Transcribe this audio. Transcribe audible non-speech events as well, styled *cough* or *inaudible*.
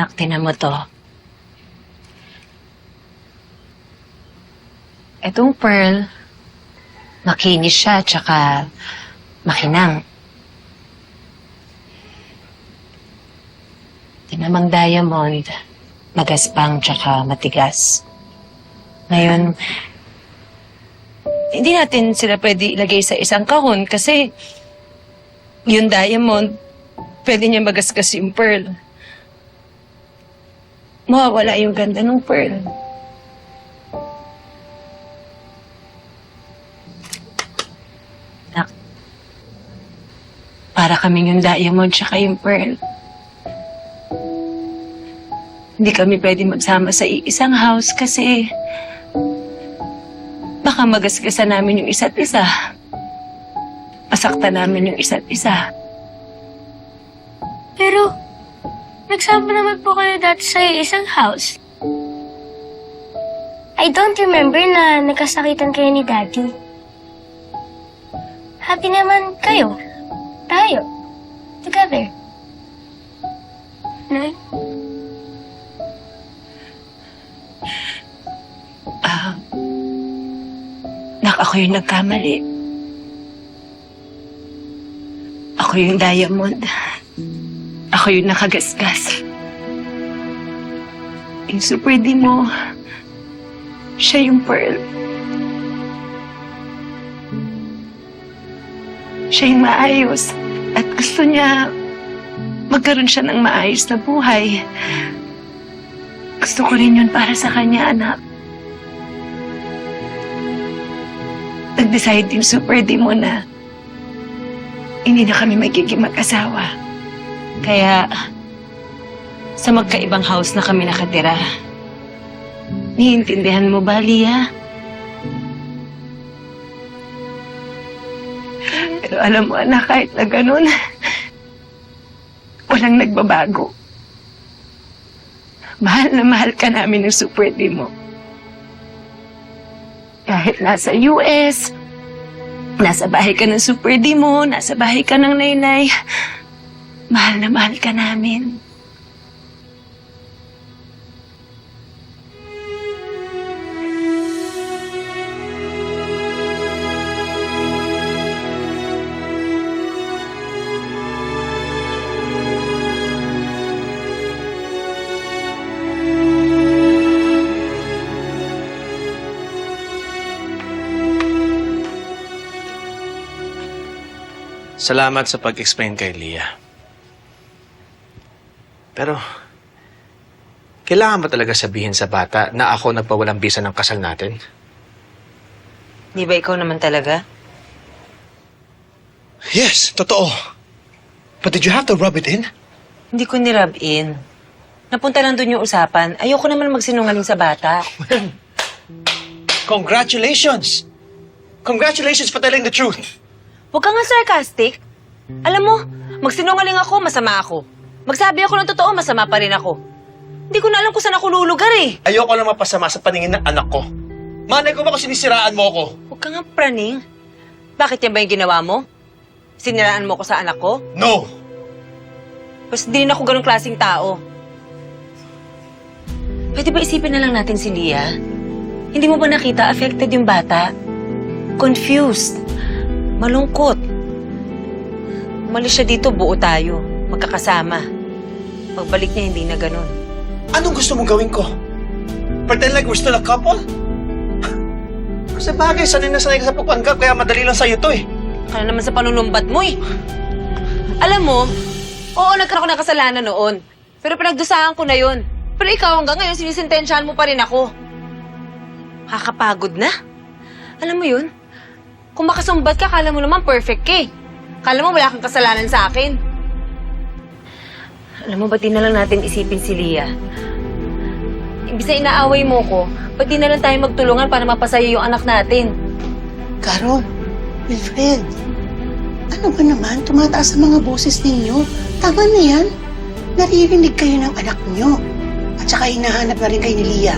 Nak, tinan mo to. Etong pearl, makinis siya, tsaka makinang. Tinamang diamond, magaspang, tsaka matigas. Ngayon, hindi natin sila pwede ilagay sa isang kahon kasi yung diamond, pwede niya magasgas yung pearl. Mawawala yung ganda ng pearl. Nak, para kaming yung diamond tsaka yung pearl. Hindi kami pwede magsama sa isang house kasi baka magasgasan namin yung isa't isa. Masaktan namin yung isa't isa. Pero, nagsama naman po kayo dati sa isang house. I don't remember na nagkasakitan kayo ni Daddy. Happy naman kayo. Tayo. Together. No? Ah, nak, ako yung nagkamali. Ako yung diamond. Yung nakagasgas. Super di mo, siya yung pearl. Siya yung maayos. At gusto niya magkaroon siya ng maayos na buhay. Gusto ko rin yun para sa kanya, anak. nag-decide yung super di mo na hindi na kami magiging mag-asawa. Kaya, sa magkaibang house na kami nakatira, niintindihan mo ba, Lia? Pero alam mo, anak, kahit na ganun, walang nagbabago. Mahal na mahal ka namin ng super di mo. Kahit nasa US, nasa bahay ka ng super di mo, nasa bahay ka ng naynay, mahal na mahal ka namin. Salamat sa pag-explain kay Leah. Pero, kailangan ba talaga sabihin sa bata na ako nagpawalang bisa ng kasal natin? Di ba ikaw naman talaga? Yes, totoo. But did you have to rub it in? Hindi ko nirub in. Napunta lang doon yung usapan. Ayoko naman magsinungaling sa bata. *laughs* Congratulations! Congratulations for telling the truth. Huwag ka nga sarcastic. Alam mo, magsinungaling ako, masama ako. Magsabi ako ng totoo, masama pa rin ako. Hindi ko na alam kung saan ako lulugar eh. Ayoko lang mapasama sa paningin ng anak ko. Manay ko ba kung sinisiraan mo ako? Huwag ka nga praning. Bakit yan ba yung ginawa mo? Siniraan mo ko sa anak ko? No! Basta di rin ako ganong klaseng tao. Pwede ba isipin na lang natin si Lia? Hindi mo ba nakita affected yung bata? Confused. Malungkot. Umalis siya dito, buo tayo. Magkakasama. Pagbalik niya, hindi na ganon. Anong gusto mong gawin ko? Pretend like we're still a couple? Sa bagay, sanay na sanay ka sa pagpanggap, kaya madali lang sa'yo to eh. Kaya naman sa panunumbat mo eh. Alam mo, oo, nagkaroon ko ng kasalanan noon. Pero pinagdusahan ko na yun. Pero ikaw hanggang ngayon, sinisintensyahan mo pa rin ako. Kakapagod na. Alam mo yun? Kung makasumbat ka, kala mo naman perfect ka eh. Kala mo wala kang kasalanan sa akin. Alam mo, ba't di na lang natin isipin si Lia? Imbis na inaaway mo ko, ba't di na lang tayo magtulungan para mapasaya yung anak natin? Carol, Wilfred, ano ba naman? Tumataas ang mga boses ninyo. Tama na yan. Naririnig kayo ng anak nyo. At saka hinahanap na rin kayo ni Lia.